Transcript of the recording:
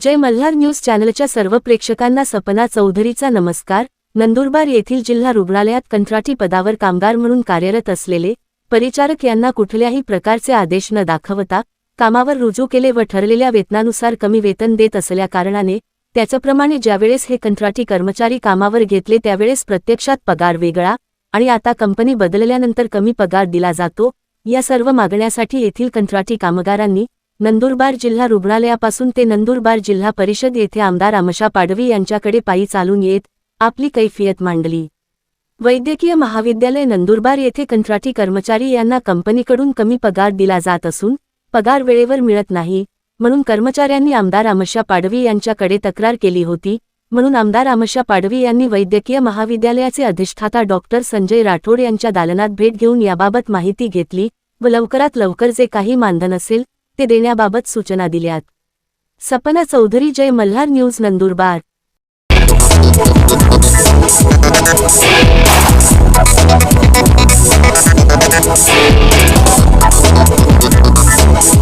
जय Malhar news चॅनलच्या सर्व प्रेक्षकांना सपना चौधरीचा नमस्कार. नंदुरबार येथील जिल्हा रुग्णालयात कंत्राटी पदावर कामगार म्हणून कार्यरत असलेले परिचारक यांना कुठल्याही प्रकारचे आदेश न दाखवता कामावर रुजू केले व ठरलेल्या वेतनानुसार कमी वेतन देत असल्याकारणाने त्याचप्रमाणे ज्यावेळेस हे कंत्राटी कर्मचारी कामावर घेतले त्यावेळेस प्रत्यक्षात पगार वेगळा आणि आता कंपनी बदलल्यानंतर कमी पगार दिला जातो. या सर्व मागण्यासाठी येथील कंत्राटी कामगारांनी नंदुरबार जिल्हा रुग्णालयापासून ते नंदुरबार जिल्हा परिषद येथे आमदार आमशा पाडवी यांच्याकडे पायी चालून येत आपली कैफियत मांडली. वैद्यकीय महाविद्यालय नंदुरबार येथे कंत्राटी कर्मचारी यांना कंपनीकडून कमी पगार दिला जात असून पगार वेळेवर मिळत नाही म्हणून कर्मचाऱ्यांनी आमदार आमशा पाडवी यांच्याकडे तक्रार केली होती म्हणून आमदार आमशा पाडवी यांनी वैद्यकीय महाविद्यालयाचे अधिष्ठाता डॉक्टर संजय राठोड यांच्या दालनात भेट घेऊन याबाबत माहिती घेतली व लवकरात लवकर जे काही मानधन असेल ते देण्याबाबत सूचना दिल्यात. सपना चौधरी जय मल्हार न्यूज नंदुरबार.